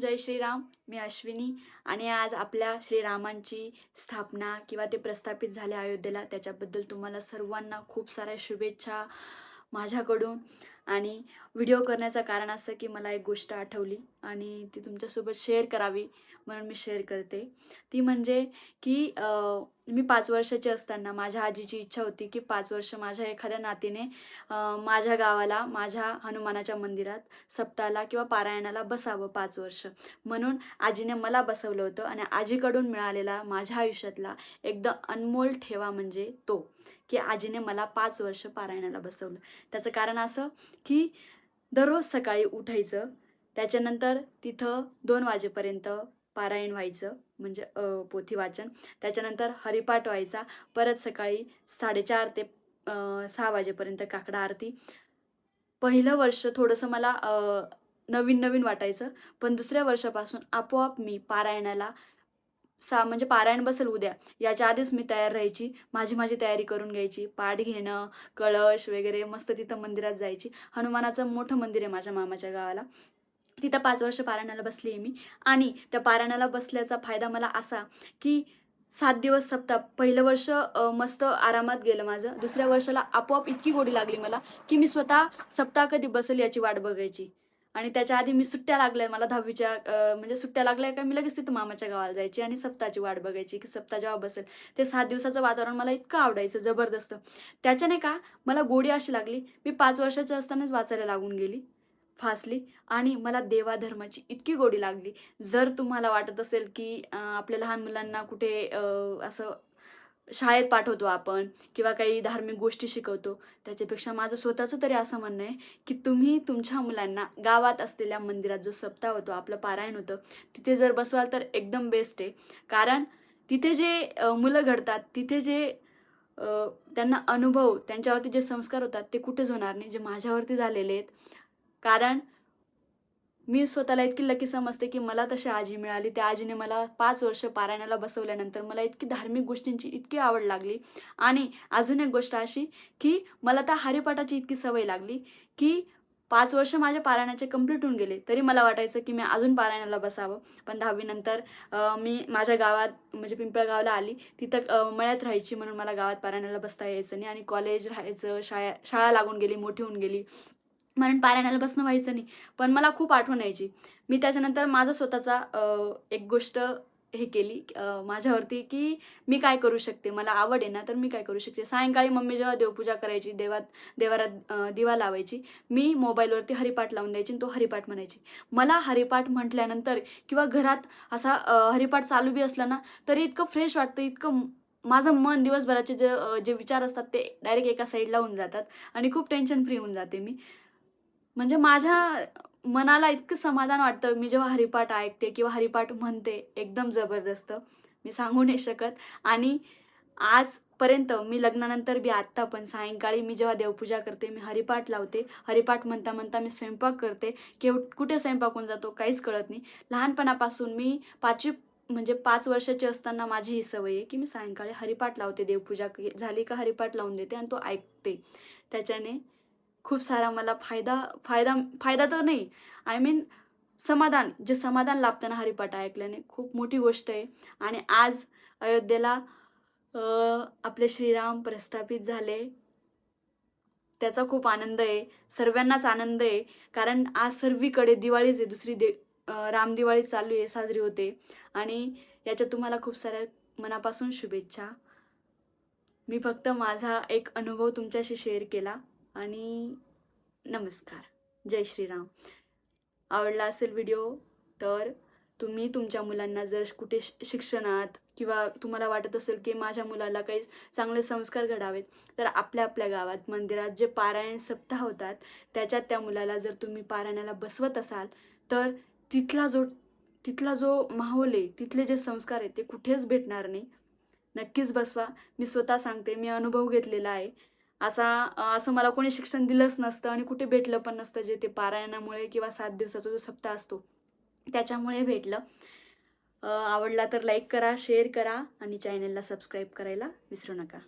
जय श्रीराम मी अश्विनी आणि आज आपल्या श्रीरामांची स्थापना किंवा ते प्रस्थापित झाले अयोध्येला त्याच्याबद्दल तुम्हाला सर्वांना खूप साऱ्या शुभेच्छा माझ्याकडून. आणि व्हिडिओ करण्याचं कारण असं की मला एक गोष्ट आठवली आणि ती तुमच्यासोबत शेअर करावी म्हणून मी शेअर करते. ती म्हणजे की मी पाच वर्षाची असताना माझ्या आजीची इच्छा होती की पाच वर्ष माझ्या एखाद्या नातीने माझ्या गावाला माझ्या हनुमानाच्या मंदिरात सप्ताहाला किंवा पारायणाला बसावं पाच वर्ष. म्हणून आजीने मला बसवलं होतं आणि आजीकडून मिळालेला माझ्या आयुष्यातला एकदम अनमोल ठेवा म्हणजे तो की आजीने मला पाच वर्ष पारायणाला बसवलं. त्याचं कारण असं की दररोज सकाळी उठायचं त्याच्यानंतर तिथं दोन वाजेपर्यंत पारायण व्हायचं म्हणजे पोथी वाचन. त्याच्यानंतर हरिपाठ व्हायचा परत सकाळी साडेचार ते सहा वाजेपर्यंत काकडा आरती. पहिलं वर्ष थोडंसं मला नवीन नवीन वाटायचं पण दुसऱ्या वर्षापासून आपोआप मी पारायणाला सा म्हणजे पारायण बसेल उद्या. याच्या आधीच मी तयार राहायची. माझी माझी तयारी करून घ्यायची. पाठ घेणं कळश वगैरे मस्त तिथं मंदिरात जायची. हनुमानाचं मोठं मंदिर आहे माझ्या मामाच्या गावाला. तिथं पाच वर्ष पारायणाला बसली आहे मी. आणि त्या पारायणाला बसल्याचा फायदा मला असा की सात दिवस सप्ताह. पहिलं वर्ष मस्त आरामात गेलं माझं. दुसऱ्या वर्षाला आपोआप इतकी गोडी लागली मला की मी स्वतः सप्ताह कधी बसेल याची वाट बघायची. आणि त्याच्या आधी मी सुट्ट्या लागल्या मला दहावीच्या म्हणजे सुट्ट्या लागल्या का मी लगेच तिथं मामाच्या गावाला जायची आणि सप्ताची वाट बघायची की सप्ता जेव्हा बसेल ते सात दिवसाचं वातावरण मला इतकं आवडायचं जबरदस्त. त्याच्याने का मला गोडी अशी लागली मी पाच वर्षाची असतानाच वाचायला लागून गेली फासली आणि मला देवाधर्माची इतकी गोडी लागली. जर तुम्हाला वाटत असेल की आपल्या लहान मुलांना कुठे असं शाळेत पाठवतो आपण किंवा काही धार्मिक गोष्टी शिकवतो त्याच्यापेक्षा माझं स्वतःचं तरी असं म्हणणं आहे की तुम्ही तुमच्या मुलांना गावात असलेल्या मंदिरात जो सप्ताह होतो आपलं पारायण होतं तिथे जर बसवाल तर एकदम बेस्ट आहे. कारण तिथे जे मुलं घडतात तिथे जे त्यांना अनुभव त्यांच्यावरती जे संस्कार होतात ते कुठेच होणार नाही जे माझ्यावरती झालेले आहेत. कारण मी स्वतःला इतकी लकी समजते की मला तशी आजी मिळाली. त्या आजीने मला पाच वर्ष पारायणाला बसवल्यानंतर मला इतकी धार्मिक गोष्टींची इतकी आवड लागली. आणि अजून एक गोष्ट अशी की मला त्या हरिपाठाची इतकी सवय लागली की पाच वर्ष माझ्या पारायणाचे कंप्लीट होऊन गेले. तरी मला वाटायचं की मी अजून पारायणाला बसावं. पण दहावीनंतर मी माझ्या गावात म्हणजे पिंपळगावला आली. तिथं मळ्यात राहायची म्हणून मला गावात पारायणाला बसता यायचं नाही. आणि कॉलेज राहायचं शाळा शाळा लागून गेली मोठी होऊन गेली. म्हणून पारायणाला बसणं व्हायचं नाही. पण मला खूप आठवण यायची. मी त्याच्यानंतर माझा स्वतःचा एक गोष्ट हे केली माझ्यावरती की मी काय करू शकते? मला आवड आहे ना तर मी काय करू शकते? सायंकाळी मम्मी जेव्हा देवपूजा करायची देवात देवारात दिवा लावायची मी मोबाईलवरती हरिपाठ लावून द्यायची आणि तो हरिपाठ म्हणायची. मला हरिपाठ म्हटल्यानंतर किंवा घरात असा हरिपाठ चालू बी असला ना तरी इतकं फ्रेश वाटतं इतकं माझं मन दिवसभराचे जे जे विचार असतात ते डायरेक्ट एका साईडला होऊन जातात आणि खूप टेन्शन फ्री होऊन जाते मी. म्हणजे माझ्या मनाला इतकं समाधान वाटतं. मी जेव्हा हरिपाठ ऐकते किंवा हरिपाठ म्हणते एकदम जबरदस्त. मी सांगू नाही शकत. आणि आजपर्यंत मी लग्नानंतर बी आत्ता पण सायंकाळी मी जेव्हा देवपूजा करते मी हरिपाठ लावते. हरिपाठ म्हणता म्हणता मी स्वयंपाक करते. केव कुठे स्वयंपाक होऊन जातो काहीच कळत नाही. लहानपणापासून मी पाचवी म्हणजे पाच वर्षाची असताना माझी ही सवय आहे की मी सायंकाळी हरिपाठ लावते. देवपूजा झाली का हरिपाठ लावून देते आणि तो ऐकते. त्याच्याने खूप सारा मला फायदा फायदा फायदा तर नाही. आय मीन समाधान जे समाधान लाभतं ना हरिपाठ ऐकल्याने खूप मोठी गोष्ट आहे. आणि आज अयोध्येला आपले श्रीराम प्रस्थापित झाले. त्याचा खूप आनंद आहे. सर्वांनाच आनंद आहे. कारण आज सर्वीकडे दिवाळीच आहे. दुसरी दे राम दिवाळी चालू आहे साजरी होते. आणि याच्यात तुम्हाला खूप साऱ्या मनापासून शुभेच्छा. मी फक्त माझा एक अनुभव तुमच्याशी शेअर केला. आणि नमस्कार. जय श्रीराम. आवडला असेल व्हिडिओ तर तुम्ही तुमच्या मुलांना जर कुठे शिक्षणात किंवा तुम्हाला वाटत असेल की माझ्या मुलाला काही चांगले संस्कार घडावेत तर आपल्या आपल्या गावात मंदिरात जे पारायण सप्ताह होतात त्याच्यात त्या मुलाला जर तुम्ही पारायणाला बसवत असाल तर तिथला जो तिथला जो माहोल आहे तिथले जे संस्कार आहेत ते कुठेच भेटणार नाही. नक्कीच बसवा. मी स्वतः सांगते मी अनुभव घेतलेला आहे. असा असं मला कोणी शिक्षण दिलंच नसतं आणि कुठे भेटलं पण नसतं जे ते पारायणामुळे किंवा सात दिवसाचा जो सप्ताह असतो त्याच्यामुळे भेटलं. आवडला तर लाईक करा शेअर करा आणि चॅनलला सबस्क्राईब करायला विसरू नका.